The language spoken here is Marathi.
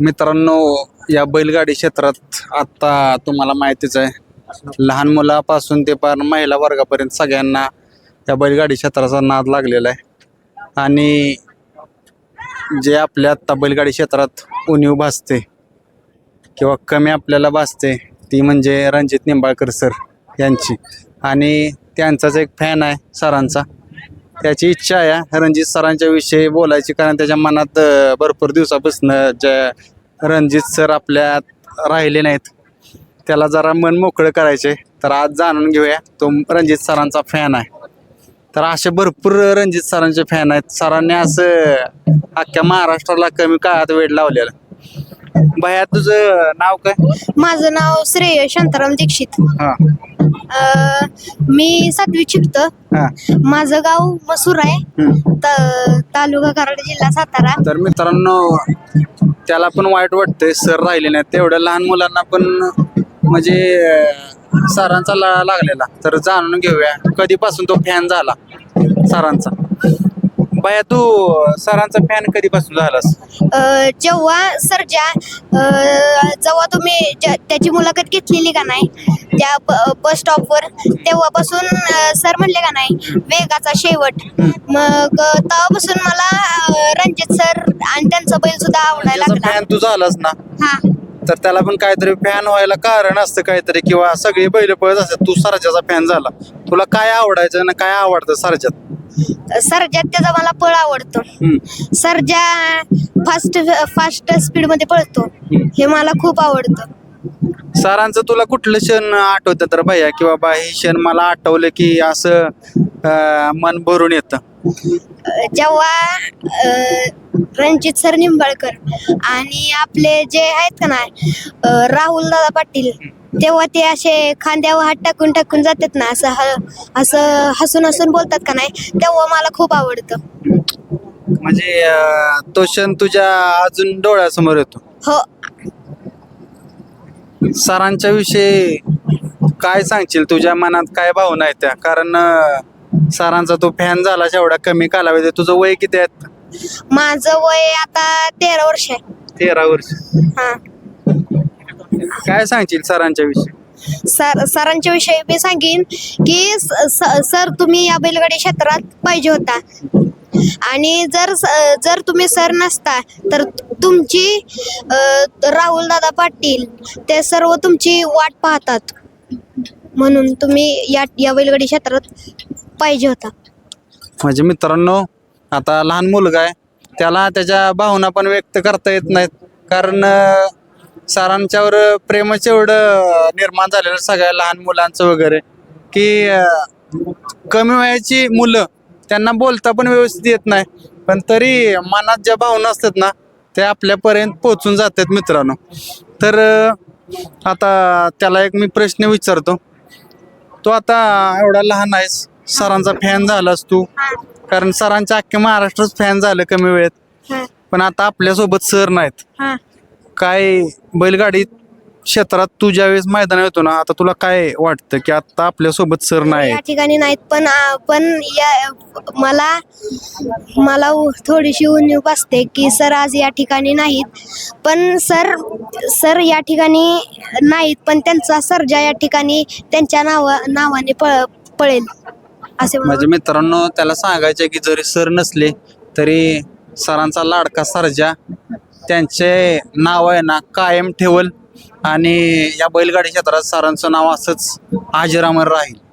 मित्रांनो या बैलगाडी क्षेत्रात आता तुम्हाला माहितीच आहे लहान मुलापासून ते पार महिला वर्गापर्यंत सगळ्यांना या बैलगाडी क्षेत्राचा नाद लागलेला आहे. आणि जे आपल्या आत्ता बैलगाडी क्षेत्रात उणीव भासते किंवा कमी आपल्याला भासते ती म्हणजे रणजित निंबाळकर सर यांची. आणि त्यांचाच एक फॅन आहे सरांचा. त्याची इच्छा आहे. रणजित सरांच्या विषयी बोलायची कारण त्याच्या मनात भरपूर दिवसापासून जे रणजित सर आपल्यात राहिले नाहीत त्याला जरा मन मोकळं करायचे तर आज जाणून घेऊया तो रणजित सरांचा फॅन आहे. तर असे भरपूर रणजित सरांचे फॅन आहेत. सरांनी असं अख्ख्या महाराष्ट्राला कमी काळात वेळ लावलेला. भया तुझं नाव काय? माझं नाव श्रेय शांताराम दीक्षित. हा. अं, मी सातवी शिकतो. हा. माझं गाव मसूर आहे. हम्म. त- तालुका कराड जिल्हा सातारा. तर मित्रांनो त्याला पण वाईट वाटतंय सर राहिले नाहीत. तेवढ्या लहान मुलांना पण म्हणजे अं, सरांचा ला लागलेला. तर जाणून घेऊया कधीपासून तो फॅन झाला सरांचा? बाया तू सरांचा फॅन कधीपासून झालास? अं, जेव्हा सरजा अं, जेव्हा तुम्ही त्याची मुलाखत घेतलेली का नाही त्या ब- बस स्टॉपवर तेव्हापासून अं, सर म्हणले का नाही वेगाचा शेवट. मग अं, तेव्हापासून मला अं, रणजित सर आणि त्यांचा बैल सुद्धा आवडायला लागला. फॅन तू झालास ना? हा. तर त्याला पण काहीतरी फॅन व्हायला कारण असतं काहीतरी किंवा सगळी बैल पळत असतात तू सरजाचा फॅन झाला. तुला काय आवडायचं ना काय आवडतं सरजात? सरजात त्याचा मला पळ आवडतो. सरजा फास्ट फास्ट स्पीडमध्ये पळतो. हे मला खूप आवडतं. सरांचं तुला कुठलं क्षण आठवतं तर भैया? किंवा बा हे क्षण मला आठवलं की असं अं, मन भरून येतं. जेव्हा अं, रणजित सर निंबाळकर आणि आपले जे आहेत का नाही राहुल दादा पाटील तेव्हा ते असे खांद्यावर हात टाकून टाकून जातात ना असं ह- असं हसून हसून बोलतात का नाही तेव्हा मला खूप आवडतं. म्हणजे अं, तो क्षण तुझ्या अजून डोळ्यासमोर येतो. हो. सरांच्या विषयी काय सांगशील? तुझ्या मनात काय भावना आहेत त्या? कारण अं, सरांचा तो फॅन झाला एवढा कमी कालावधी तुझं वय किती आहे? माझं वय आता तेरा वर्ष आहे. तेरा वर्ष. हा. काय सांगशील सरांच्या विषयी? सर सरांच्या विषयी मी सांगेन की स- स- सर तुम्ही या बैलगाडी क्षेत्रात पाहिजे होता. आणि जर स- जर तुम्ही सर नसता तर तुमची राहुल दादा पाटील ते सर्व तुमची वाट पाहतात. म्हणून तुम्ही या या बैलगाडी क्षेत्रात पाहिजे होता. म्हणजे मित्रांनो आता लहान मुलगा आहे त्याला त्याच्या भावना पण व्यक्त करता येत नाहीत. कारण अं, सरांच्यावर प्रेमच एवढं निर्माण झालेलं सगळ्या लहान मुलांचं वगैरे की कमी वयाची मुलं त्यांना बोलता पण व्यवस्थित येत नाही. पण तरी मनात ज्या भावना असतात ना त्या आपल्यापर्यंत पोचून जातात मित्रांनो. तर आता त्याला एक मी प्रश्न विचारतो. तू आता एवढा लहान आहेस सरांचा फॅन झालास तू. कारण सरांच्या अख्ख्या महाराष्ट्रच फॅन झालं कमी वेळेत. पण आता आपल्यासोबत सर नाहीत. काय बैलगाडी क्षेत्रात तू ज्यावेळेस मैदान येतो ना आता तुला काय वाटतं की आता आपल्यासोबत सर नाही या ठिकाणी नाहीत पण आ, पण या मला मला उ- थोडीशी उणीव असते की सर आज या ठिकाणी नाहीत. पण सर सर या ठिकाणी नाहीत पण त्यांचा सर्जा या ठिकाणी त्यांच्या नावा नावाने पळ पळेल. असे मला म्हणजे मित्रांनो त्याला सांगायचं की जरी सर नसले तरी सरांचा लाडका सरजा त्यांचे नाव आहे ना कायम ठेवल. आणि या बैलगाडी क्षेत्रात सरांचं नाव असंच आजरामर राहील.